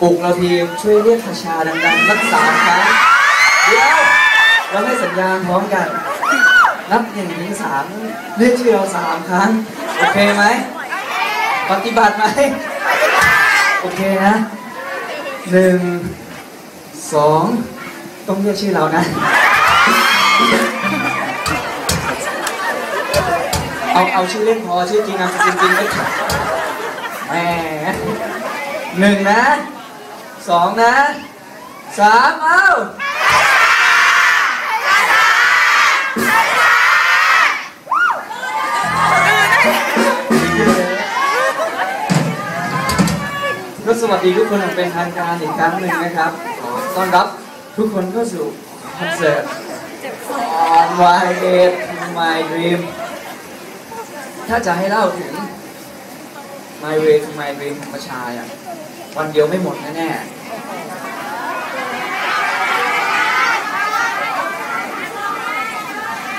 ปลุกเราทีช่วยเรียกคาชาดังๆรักษาครั้งเดี๋ยวเราให้สัญญาณพร้อมกัน นับหนึ่งถึงสามเรียกชื่อเราสามครั้ง โอเคไหม ปฏิบัติไหม โอเคนะหนึ่งสองต้องเรียกชื่อเรานะ เอาเอาชื่อเล่นพอชื่อจริงนามสกุลจริงไม่ขัดแหมหนึ่งนะ สองนะสามเอาก็สวัสดีทุกคนอย่างเป็นทางการอีกครั้งหนึ่งนะครับขอต้อนรับทุกคนเข้าสู่คอนเสิร์ต On My Way to My Dream ถ้าจะให้เล่าถึง My Way to My Dream ของประชาอะ วันเดียวไม่หมดแน่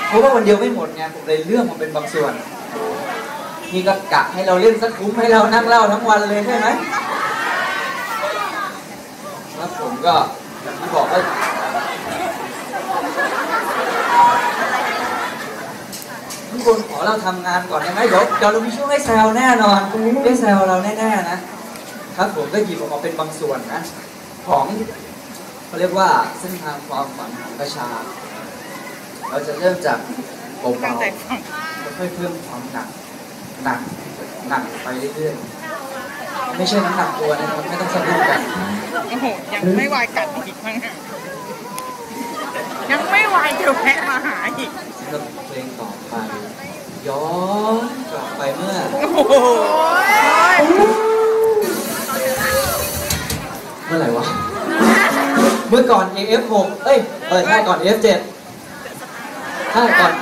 เพราะว่าวันเดียวไม่หมดไงผมเลยเลือกมาเป็นบางส่วน นี่ก็กะให้เราเล่นสักคุ้มให้เรานั่งเล่าทั้งวันเลยใช่ไหมแล้วผมก็ที่บอกว่าทุกคนขอเราทำงานก่อนได้ไหมเดี๋ยวเดี๋ยวเรามีช่วงให้แซวแน่นอนได้แซวเราแน่ๆนะ ครับผมก็หยิบออกมาเป็นบางส่วนนะ ของเขาเรียกว่าเส้นทางความฝันของประชา เราจะเริ่มจากเบาๆแล้วค่อยเพิ่มความหนักหนักหนักไปเรื่อยๆไม่ใช่น้ำหนักตัวนะครับไม่ต้องสะดุ้งกันโอ้โหยังไม่วายกัดอีกมั้งอะยังไม่วายจะแวะมาหาอีกสำหรับเพลงต่อไปย้อนกลับไปเมื่อโอ้โหเมื่อไหร่วะ เมื่อก่อน AF6 เอ้ยเออใช่ก่อน AF7 ใช่ก่อน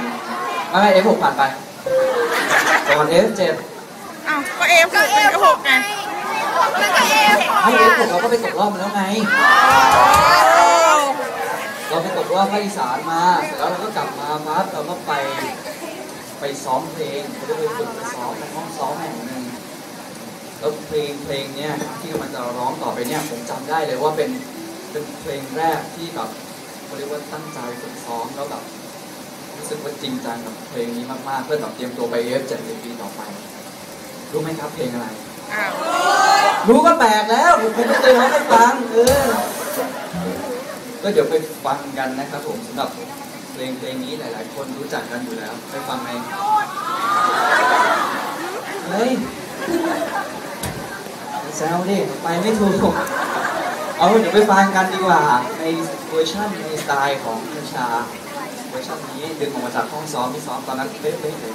ไม่ไม่ F6 ผ่านไป ก่อน F7 อ้าวก็เอฟถูกเป็นหกไงให้ F6 เราก็ไปตกรอบมาแล้วไง เราไปตกรอบภาคอีสานมา เสร็จแล้วเราก็กลับมาพับเราก็ไป ไปซ้อมเพลงเขาจะไปฝึกไปซ้อมในห้องซ้อมแห่งหนึ่ง แล้วเพลงเพลงเนี้ยที่กำลังจะร้องต่อไปเนี่ยผมจำได้เลยว่าเป็นเป็นเพลงแรกที่แบบเขาเรียกว่าตั้งใจฝึกซ้อมแล้วแบบรู้สึกว่าจริงจังกับเพลงนี้มากๆเพื่อแบบเตรียมตัวไปเอฟเจ็ดในปีต่อไป รู้ไหมครับเพลงอะไรรู้ก็แปลกแล้วผมไม่เคยร้องให้ฟังเออก็เดี๋ยวไปฟังกันนะครับผมสำหรับเพลงเพลงนี้หลาย ๆ คนรู้จักกันอยู่แล้ว ไปฟังไหมเฮ้ย แซวดิไปไม่ถูก เอาเดี๋ยวไปฟังกันดีกว่า ในเวอร์ชันในสไตล์ของประชาเวอร์ชันนี้ดึงออกมาจากห้องซ้อมที่ซ้อมตอนนั้นเป๊ะๆเลย